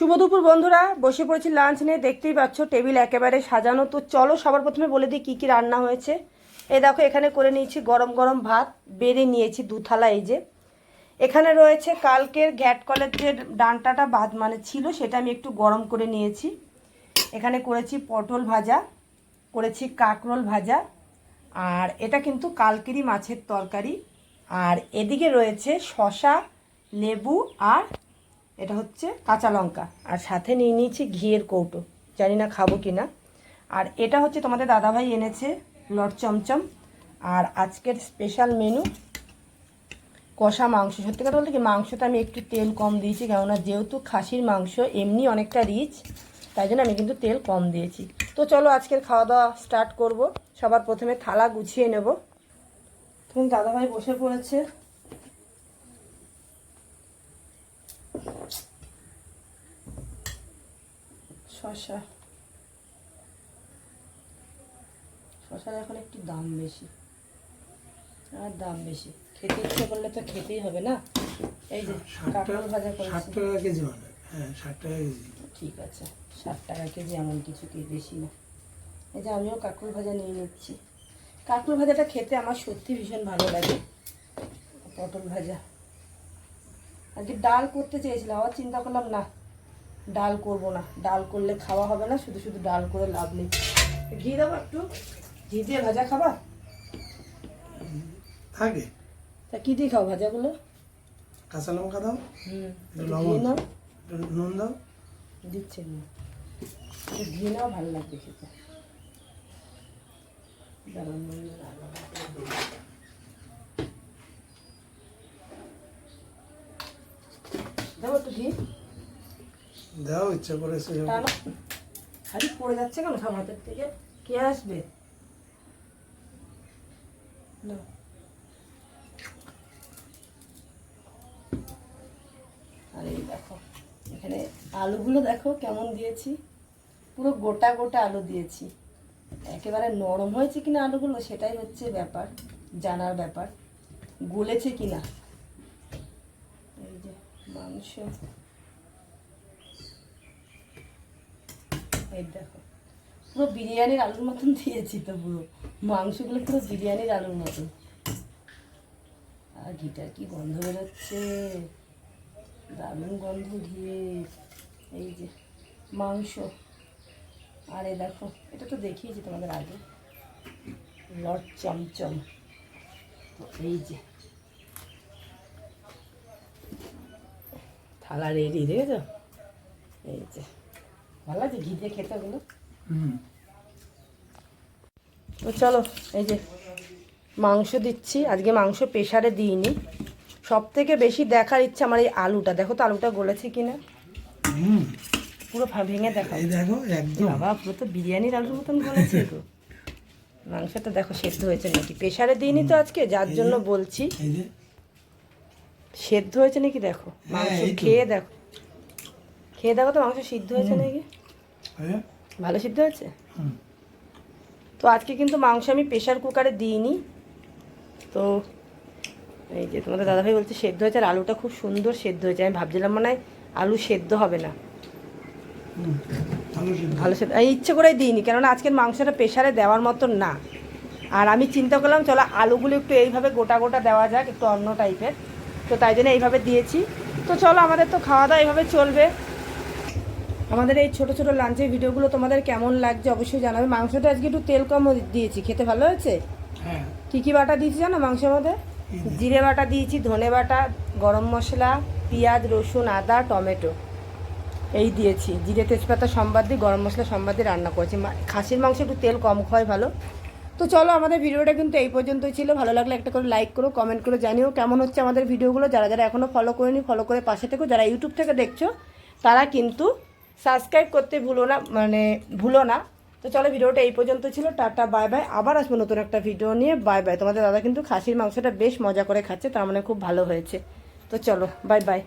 শুভ দুপুর, বন্ধুরা। বসে পড়েছি লাঞ্চ নিয়ে। দেখতেই পাচ্ছ, টেবিল একেবারে সাজানো। তো চলো সবার প্রথমে বলে দিই কী কী রান্না হয়েছে। এই দেখো, এখানে করে নিয়েছি গরম গরম ভাত, বেড়ে নিয়েছি দুথালা এই যে। এখানে রয়েছে কালকের ঘ্যাট কলের যে ডান্টাটা ভাত মানে ছিল, সেটা আমি একটু গরম করে নিয়েছি। এখানে করেছি পটল ভাজা, করেছি কাকরোল ভাজা, আর এটা কিন্তু কালকেরই মাছের তরকারি। আর এদিকে রয়েছে শশা লেবু আর এটা হচ্ছে কাঁচা লঙ্কা। আর সাথে নিয়ে নিয়েছি ঘিয়ের কৌটো। জানি না খাব কি না আর এটা হচ্ছে তোমাদের দাদাভাই এনেছে, লট চমচম। আর আজকের স্পেশাল মেনু কষা মাংস। সত্যি কথা বলতে কি মাংসটা আমি একটু তেল কম দিয়েছি, কেননা যেহেতু খাসির মাংস এমনি অনেকটা রিচ তাই জন্য আমি কিন্তু তেল কম দিয়েছি। তো চলো আজকের খাওয়া দাওয়া স্টার্ট করব। সবার প্রথমে থালা গুছিয়ে নেব। তখন দাদাভাই বসে পড়েছে। শশা শশার এখন একটু দাম বেশি। আর দাম বেশি। খেতে ইচ্ছে করলে তো খেতেই হবে না? এই যে কাঁকরোল ভাজা ষাট টাকা কেজি মানে হ্যাঁ ষাট টাকা কেজি। ঠিক আছে। ষাট টাকা কেজি এমন কিছু কি বেশি না। এই যে আমিও কাঁকরোল ভাজা নিয়ে নিচ্ছি। কাঁকরোল ভাজাটা খেতে আমার সত্যি ভীষণ ভালো লাগে। পটল ভাজা। আজকে ডাল করতে চেয়েছিলাম আবার চিন্তা করলাম না ডাল করব না। ডাল করলে খাওয়া হবে না শুধু শুধু ডাল করে লাভ নেই। ঘি দেবো একটু? ঘি দিয়ে ভাজা খাবা? থাকে তা কী দিয়ে খাও ভাজাগুলো? কাঁচা লঙ্কা দাও। হুম। ঘি নাও। নুন দাও। দিচ্ছে না। ঘি নাও ভালো লাগবে খেতে। দারুণ। দেবো একটু ঘি। দাও ইচ্ছা করেছে খালি পড়ে যাচ্ছে কেন সব হাতের থেকে? কে আসবে? নাও। আর এই দেখো এখানে আলুগুলো দেখো কেমন দিয়েছি। পুরো গোটা গোটা আলু দিয়েছি। একেবারে নরম হয়েছে কিনা আলুগুলো সেটাই হচ্ছে ব্যাপার জানার ব্যাপার। গলেছে কিনা? মাংস। এই দেখো, পুরো বিরিয়ানির আলুর মতন দিয়েছি তো পুরো। মাংসগুলো পুরো বিরিয়ানির আলুর মতন। আর ঘিটার কি গন্ধ বেরোচ্ছে? দারুণ গন্ধ ঘিয়ে এই যে মাংস। আর এই দেখো, এটা তো দেখিয়েছি তোমাদের আগে। লট চমচম। তো এই যে থালা রেডি দেখেছ এই যে ভালো লাগছে ঘি দিয়ে খেতে ওগুলো হুম। তো চলো এই যে মাংস দিচ্ছি। আজকে মাংস প্রেশারে দিইনি। সব থেকে বেশি দেখার ইচ্ছা আমার এই আলুটা। দেখো তো আলুটা গলেছে কিনা। পুরো ভেঙে দেখো দেখো একদম। বাবা পুরো তো বিরিয়ানির আলুর মতন গলেছে তো। মাংসটা দেখো সেদ্ধ হয়েছে নাকি? প্রেশারে দিইনি তো আজকে যার জন্য বলছি। সেদ্ধ হয়েছে নাকি দেখো? মাংস হ্যাঁ, তো। খেয়ে দেখো। খেয়ে দেখো তো মাংস সিদ্ধ হয়েছে নাকি? হয়ে? ভালো সিদ্ধ হয়েছে? তো আজকে কিন্তু মাংস আমি প্রেশার কুকারে দিইনি। তো এই যে তোমাদের দাদাভাই বলছে সেদ্ধ হয়েছে আর আলুটা খুব সুন্দর সেদ্ধ হয়েছে। আমি ভাবছিলাম মনে হয় আলু সেদ্ধ হবে না। ভালো সেদ্ধ এই ইচ্ছে করেই দিইনি কেননা আজকের মাংসটা প্রেশারে দেওয়ার মতন না। আর আমি চিন্তা করলাম চলো আলুগুলো একটু এইভাবে গোটা গোটা দেওয়া যাক একটু অন্য টাইপের তো তাই জন্য এইভাবে দিয়েছি। তো চলো আমাদের তো খাওয়া দাওয়া এইভাবে চলবে। আমাদের এই ছোট ছোট লাঞ্চের ভিডিওগুলো তোমাদের কেমন লাগছে অবশ্যই জানাবে। মাংসটা আজকে একটু তেল কম দিয়েছি। খেতে ভালো হয়েছে? হ্যাঁ। কী কী বাটা দিয়েছি জানো মাংসের মধ্যে? জিরে বাটা দিয়েছি ধনে বাটা গরম মশলা পেঁয়াজ রসুন আদা টমেটো। এই দিয়েছি। জিরে তেজপাতা সম্বাদ দিয়ে গরম মশলা সম্বাদ দিয়ে রান্না করেছি। খাসির মাংস একটু তেল কম খাওয়াই ভালো। তো চলো আমাদের ভিডিওটা কিন্তু এই পর্যন্তই ছিল। ভালো লাগলে একটা করে লাইক করো কমেন্ট করে জানিও কেমন হচ্ছে আমাদের ভিডিওগুলো। যারা যারা এখনও ফলো করেনি ফলো করে পাশে থেকো। যারা ইউটিউব থেকে দেখছ, তারা কিন্তু সাবস্ক্রাইব করতে ভুলো না মানে ভুলো না। তো চলো ভিডিওটা এই পর্যন্ত ছিল। টাটা বাই বাই আবার আসব নতুন একটা ভিডিও নিয়ে। বাই বাই তোমাদের দাদা কিন্তু খাসির মাংসটা বেশ মজা করে খাচ্ছে, তার মানে খুব ভালো হয়েছে। তো চলো বাই বাই